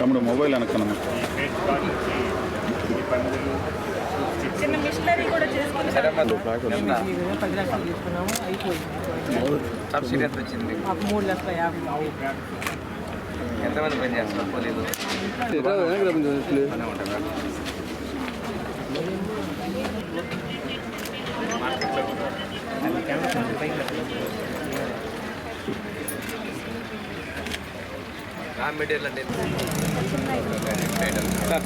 తమ్ముడు మొబైల్ అనుకున్నాను చిన్న మిషనరీ కూడా సబ్సిడీ ఎంత వచ్చింది? మూడు లక్షల యాభై. ఎంతమంది పని బాగానే ఉంటారా? రా మెటీరియల్ అంటే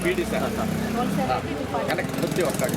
పీటీ సార్. కనెక్ట్ కొద్దిగా వస్తాడు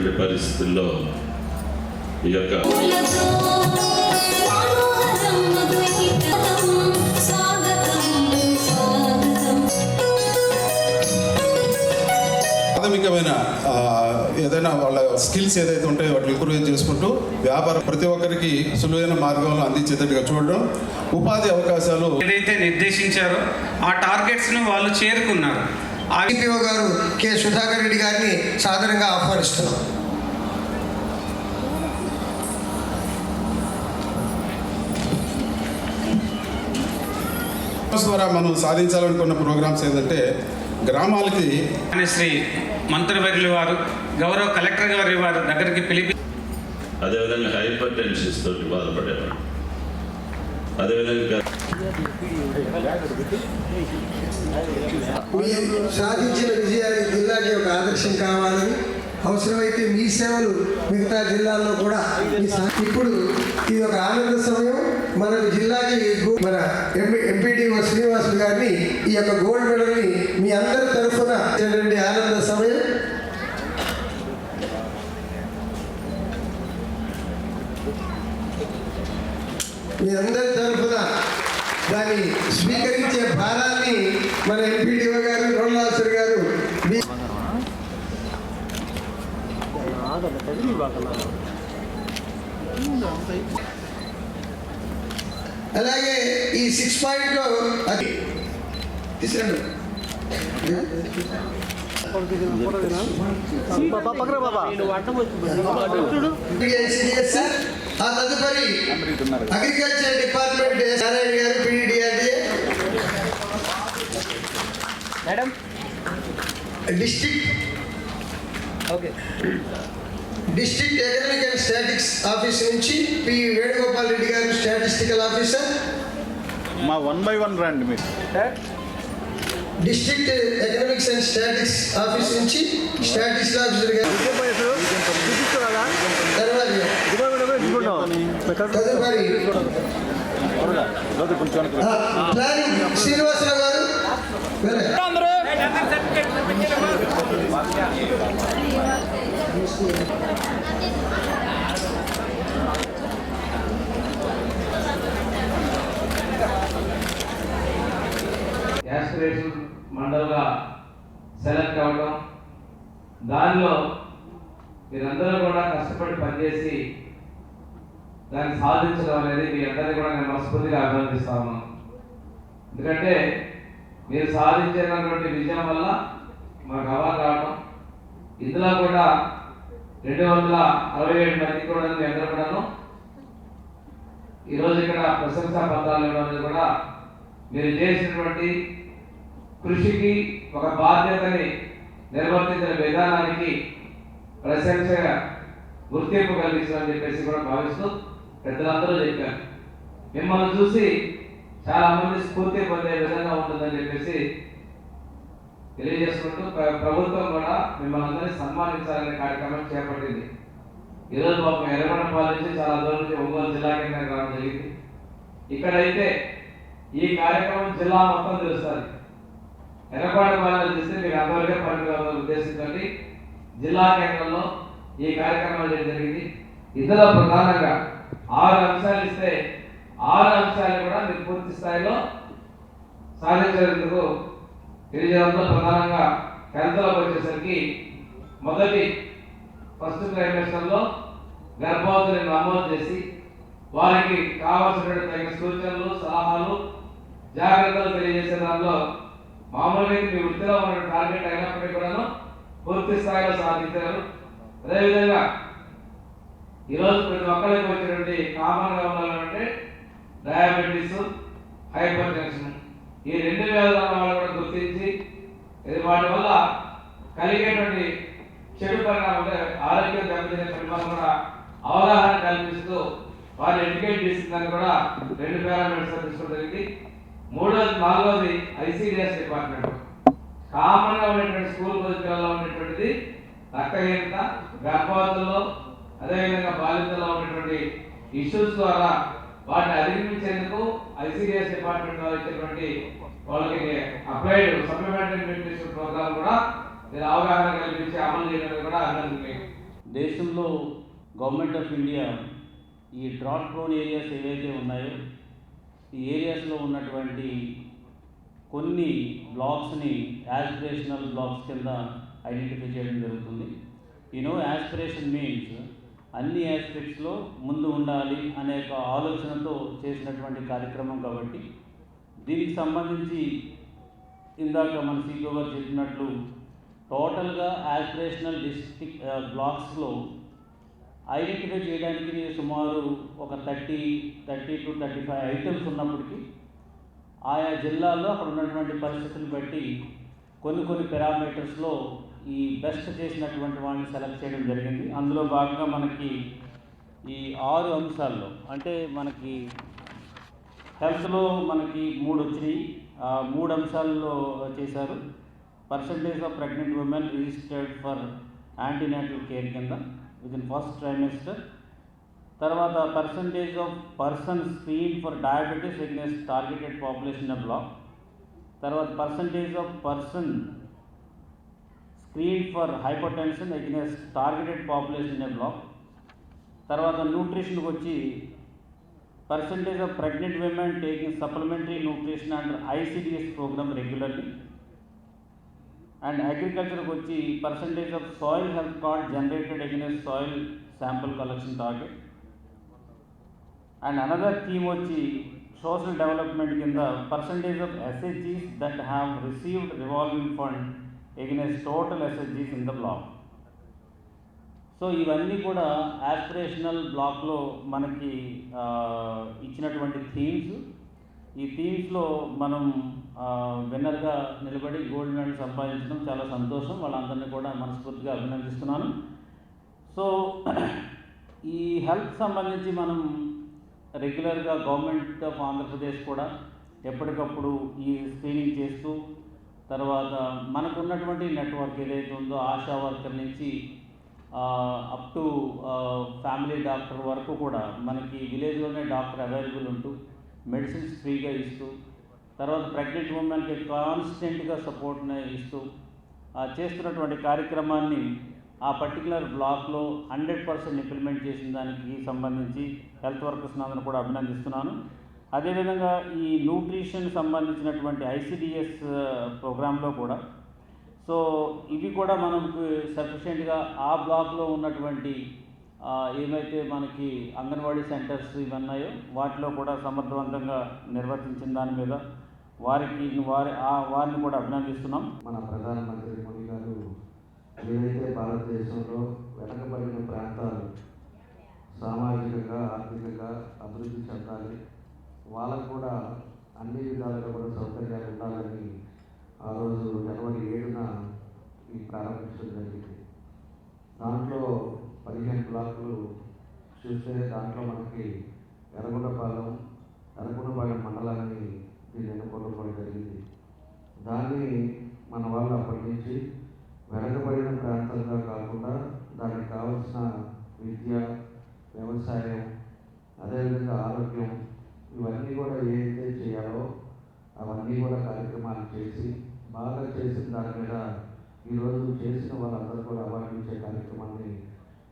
వెనుకబడుతున్నటువంటి పరిస్థితుల్లో ఈ యొక్క ప్రాథమికమైన ఆ, ఏదైనా వాళ్ళ స్కిల్స్ ఏదైతే ఉంటాయో వాటిని ఇంప్రూవ్ చేసుకుంటూ వ్యాపారం ప్రతి ఒక్కరికి సులువైన మార్గంలో అందించేటట్టుగా చూడడం ఉపాధి అవకాశాలు ఏదైతే నిర్దేశించారో ఆ టార్గెట్స్ను వాళ్ళు చేరుకున్నారు. ఆ ఐపీఓ గారు కె. సుధాకర్ రెడ్డి గారిని సాదరంగా ఆహ్వానిస్తున్నాం. ద్వారా మనం సాధించాలనుకున్న ప్రోగ్రామ్స్ ఏంటంటే గ్రామాలకి అని శ్రీ మంత్రివర్యులు వారు గౌరవ కలెక్టర్ గారి వారి దగ్గరికి పిలిపి అదేవిధంగా హైపర్ టెన్షన్స్ తోటి బాధపడేవాడు అదేవిధంగా సాధించిన విజయానికి జిల్లాకి ఒక ఆదర్శం కావాలని అవసరమైతే మీ సేవలు మిగతా జిల్లాల్లో కూడా ఇప్పుడు ఇది ఒక ఆనంద సమయం. మన జిల్లాకి మన ఎంపీ ఎంపీడీఓ శ్రీనివాసులు గారిని ఈ యొక్క గోల్డ్ మెడల్ని మీ అందరి తరఫున ఆనంద సమయం. మీ అందరి తరఫున దాన్ని స్వీకరించే భారాన్ని మన ఎంపీడీఓ గారు రోడ్లాసర్ గారు అలాగే ఈ సిక్స్ పాయింట్లో అది తీసుకురండి NCDS, ఆ తదుపరి agriculture department Narayana garu PDRDA madam? District okay. District economic and statics office నుంచి P Venugopal Reddy garu statistical officer. మా వన్ బై వన్ రండి మీరు. District economics and statics office నుంచి స్టాటిక్స్ ఆఫీసర్ గారు. తదుపరి ప్లానింగ్ శ్రీనివాసరావు గారు వెళ్ళే. యాస్పిరేషన్ మండల్గా సెలెక్ట్ అవ్వడం దానిలో మీరందరూ కూడా కష్టపడి పనిచేసి దాన్ని సాధించడం అనేది మీ అందరినీ కూడా నేను మనస్ఫూర్తిగా అభినందిస్తాను. ఎందుకంటే మీరు సాధించినటువంటి విజయం వల్ల మాకు అవార్డు రావడం ఇందులో కూడా రెండు వందల అరవై ఏడు మంది కూడా మీ అందరూ కూడాను ఈరోజు ఇక్కడ ప్రశంసా పత్రాలు ఇవ్వడం కూడా మీరు చేసినటువంటి కృషికి ఒక బాధ్యతని నిర్వర్తించిన విధానానికి ప్రశంస గుర్తింపు కలిగించాలని చెప్పేసి కూడా భావిస్తూ పెద్దలందరూ చెప్పారు. మిమ్మల్ని చూసి చాలా మంది స్ఫూర్తి పొందే విధంగా ఉంటుందని చెప్పేసి తెలియజేసుకుంటూ ప్రభుత్వం కూడా మిమ్మల్ని అందరినీ సన్మానించాలనే కార్యక్రమం చేపట్టింది. ఈరోజు మాకు ఎర్రగొండపాల నుంచి చాలా దూరం నుంచి ఒంగోలు జిల్లా కింద రావడం జరిగింది. ఇక్కడైతే ఈ కార్యక్రమం జిల్లా మొత్తం తెలుస్తుంది. ఎర్రగొండపాలెంలో చూస్తే మీరు అందరికీ పరిమితం ఉద్దేశించండి జిల్లా కేంద్రంలో ఈ కార్యక్రమాలు జరిగింది. ఇందులో ప్రధానంగా ఆరు అంశాలు ఇస్తే ఆరు అంశాలు కూడా మీరు పూర్తి స్థాయిలో సాధించేందుకు తెలియజేయడంలో ప్రధానంగా టెన్త్లోకి వచ్చేసరికి మొదటి ఫస్ట్ క్లైమేషన్లో గర్భవతులను నమోదు చేసి వారికి కావాల్సినటువంటి సూచనలు సలహాలు జాగ్రత్తలు తెలియజేసే దానిలో మామూలుగా మీ వృత్తిలో ఉన్న టార్గెట్ అయినప్పటికీ కూడాను పూర్తి స్థాయిలో సాధించారు. అదేవిధంగా ఈరోజు ప్రతి ఒక్కరికి వచ్చినటువంటి కామన్గా ఉండాలంటే డయాబెటీస్ హైపర్ టెన్షన్ ఈ రెండు వ్యాధుల వాళ్ళు కూడా గుర్తించి ఇది వాటి వల్ల కలిగేటువంటి చెడు పరిణామం అంటే ఆరోగ్యం దెబ్బతినే పరిణామం కూడా అవగాహన కల్పిస్తూ వారిని ఎడ్యుకేట్ చేసిందని కూడా రెండు పారామీటర్స్ తీసుకోవడం జరిగింది. మూడోది నాలుగోది ఐసీడిఎస్ డిపార్ట్మెంట్ కామన్గా ఉండేటువంటి స్కూల్ భోజనాల్లో ఉండేటువంటిది రక్తహీనత గర్భవతుల్లో అదేవిధంగా బాలింతల్లో ఉన్నటువంటి ఇష్యూస్ ద్వారా వాటిని అధిగమించేందుకు ఐసీడిఎస్ డిపార్ట్మెంట్ ద్వారా ఇచ్చేటువంటి వాళ్ళకి అప్లైడ్ సప్లిమెంటరీ న్యూట్రిషన్ ప్రోగ్రామ్ కూడా మీరు అవగాహన కల్పించి అమలు చేయడానికి కూడా అభినందనీయం దేశంలో గవర్నమెంట్ ఆఫ్ ఇండియా ఈ డ్రాట్ ప్రోన్ ఏరియాస్ ఏవైతే ఉన్నాయో ఈ ఏరియాస్లో ఉన్నటువంటి కొన్ని బ్లాక్స్ని యాస్పిరేషనల్ బ్లాక్స్ కింద ఐడెంటిఫై చేయడం జరుగుతుంది. యూనో యాస్పిరేషన్ మీన్స్ అన్ని ఆస్పెక్ట్స్లో ముందు ఉండాలి అనే ఒక ఆలోచనతో చేసినటువంటి కార్యక్రమం కాబట్టి దీనికి సంబంధించి ఇందాక మన సీఓ గారు చెప్పినట్లు టోటల్గా ఆస్పిరేషనల్ డిస్టిక్ బ్లాక్స్లో ఐడెంటిఫై చేయడానికి సుమారు ఒక thirty thirty to thirty five items ఉన్నప్పటికీ ఆయా జిల్లాల్లో అక్కడ ఉన్నటువంటి పరిస్థితులను బట్టి కొన్ని కొన్ని పారామీటర్స్లో ఈ బెస్ట్ చేసినటువంటి వాళ్ళని సెలెక్ట్ చేయడం జరిగింది. అందులో భాగంగా మనకి ఈ ఆరు అంశాల్లో అంటే మనకి హెల్త్లో మనకి మూడు వచ్చినాయి ఆ మూడు అంశాల్లో చేశారు. Percentage of pregnant women registered for antenatal care కింద విత్ ఇన్ ఫస్ట్ ట్రైమిస్టర్ తర్వాత percentage of person screen for diabetes against targeted population block తర్వాత percentage of person screen for hypertension tension targeted population block తర్వాత న్యూట్రిషన్కి వచ్చి percentage of pregnant women taking supplementary nutrition and ICDS programme regularly and అగ్రికల్చర్కి వచ్చి percentage of soil health card generated against soil sample collection target and another theme వచ్చి social development కింద percentage of ఎస్హెచ్జీస్ that have received revolving fund against total ఎస్ఎస్జీస్ in the block so ఇవన్నీ కూడా aspirational బ్లాక్లో మనకి ఇచ్చినటువంటి themes ఈ థీమ్స్లో మనం విన్నర్గా నిలబడి గోల్డ్ మెడల్ సంపాదించడం చాలా సంతోషం. వాళ్ళందరినీ కూడా మనస్ఫూర్తిగా అభినందిస్తున్నాను. సో ఈ హెల్త్ సంబంధించి మనం రెగ్యులర్గా గవర్నమెంట్ ఆఫ్ ఆంధ్రప్రదేశ్ కూడా ఎప్పటికప్పుడు ఈ స్క్రీనింగ్ చేస్తూ తర్వాత మనకున్నటువంటి నెట్వర్క్ ఏదైతే ఉందో ఆశా వర్కర్ నుంచి అప్ టు ఫ్యామిలీ డాక్టర్ వరకు కూడా మనకి విలేజ్లోనే డాక్టర్ అవైలబుల్ ఉంటూ మెడిసిన్స్ ఫ్రీగా ఇస్తూ తర్వాత ప్రెగ్నెంట్ ఉమెన్కి కాన్స్టెంట్గా సపోర్ట్ని ఇస్తూ చేస్తున్నటువంటి కార్యక్రమాన్ని ఆ పర్టికులర్ బ్లాక్లో హండ్రెడ్ పర్సెంట్ ఇంప్లిమెంట్ చేసిన దానికి సంబంధించి హెల్త్ వర్కర్స్ అందరూ కూడా అభినందిస్తున్నాను. అదేవిధంగా ఈ న్యూట్రిషన్ సంబంధించినటువంటి ఐసిడిఎస్ ప్రోగ్రాంలో కూడా. సో ఇవి కూడా మనకు సఫిషియెంట్గా ఆ బ్లాక్లో ఉన్నటువంటి ఏమైతే మనకి అంగన్వాడీ సెంటర్స్ ఇవి ఉన్నాయో వాటిలో కూడా సమర్థవంతంగా నిర్వర్తించిన దాని మీద వారికి వారి ఆ- వారిని కూడా అభినందిస్తున్నాం. మన ప్రధానమంత్రి మోడీ గారు ఏదైతే భారతదేశంలో వెనకబడిన ప్రాంతాలు సామాజికంగా ఆర్థికంగా అభివృద్ధి చెందాలి వాళ్ళకు కూడా అన్ని విధాలుగా కూడా సౌకర్యాలు ఉండాలని ఆ రోజు జనవరి ఏడున ఈ ప్రారంభించడం జరిగింది. దాంట్లో పదిహేను బ్లాకులు చూస్తే దాంట్లో మనకి ఎర్రగొండపాలెం ఎర్రగొండపాలెం మండలాన్ని దీన్ని ఎన్నుకోవడం జరిగింది. దాన్ని మన వాళ్ళు అప్పటి నుంచి వెనకబడిన ప్రాంతంగా కాకుండా దానికి కావలసిన విద్య వ్యవసాయం అదేవిధంగా ఆరోగ్యం ఇవన్నీ కూడా ఏదైతే చేయాలో అవన్నీ కూడా కార్యక్రమాలు చేసి బాగా చేసిన దాని మీద ఈరోజు చేసిన వాళ్ళందరూ కూడా అవార్డు కార్యక్రమాన్ని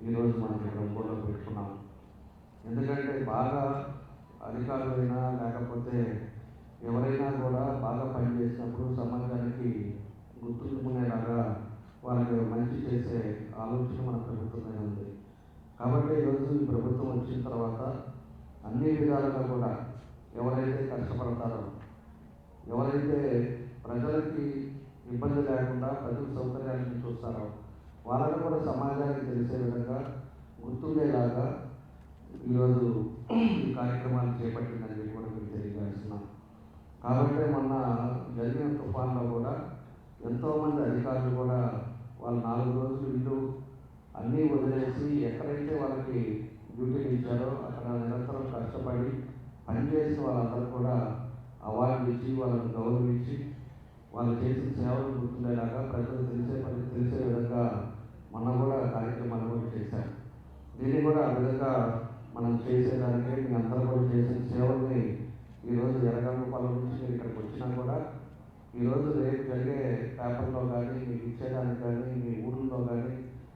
ఈరోజు మనం ఇక్కడ పెట్టుకున్నాం. ఎందుకంటే బాగా అధికారులైనా లేకపోతే ఎవరైనా కూడా బాగా పనిచేసినప్పుడు సమాజానికి గుర్తుంచుకునేలాగా వాళ్ళకి మంచి చేసే ఆలోచన మన ప్రభుత్వమే ఉంది. కాబట్టి ఈరోజు ఈ ప్రభుత్వం వచ్చిన తర్వాత అన్ని విధాలుగా కూడా ఎవరైతే కష్టపడతారో ఎవరైతే ప్రజలకి ఇబ్బంది లేకుండా ప్రజల సౌకర్యాలను చూస్తారో వాళ్ళని కూడా సమాజానికి తెలిసే విధంగా గుర్తుండేలాగా ఈరోజు ఈ కార్యక్రమాలు చేపట్టిందని చెప్పి కూడా మీకు తెలియజేస్తున్నాను కాబట్టి మొన్న జరిగిన తుఫాన్లో కూడా ఎంతోమంది అధికారులు కూడా వాళ్ళు నాలుగు రోజులు ఇల్లు అన్నీ వదిలేసి ఎక్కడైతే వాళ్ళకి డ్యూటీలు ఇచ్చారో అక్కడ నిరంతరం కష్టపడి పనిచేసిన వాళ్ళందరూ కూడా అవార్డు ఇచ్చి వాళ్ళని గౌరవించి వాళ్ళు చేసిన సేవలు గుర్తుండేలాగా ప్రజలు తెలిసే పని తెలిసే విధంగా మనం కూడా కార్యక్రమాలు కూడా చేశాం. దీన్ని కూడా ఆ విధంగా మనం చేసేదానికి మీ అందరూ కూడా చేసిన సేవల్ని ఈరోజు పాల నుంచి మీరు ఇక్కడికి వచ్చినా కూడా ఈరోజు రేపు జరిగే పేపర్లో కానీ మీకు ఇచ్చేదానికి కానీ మీ ఊళ్ళో కానీ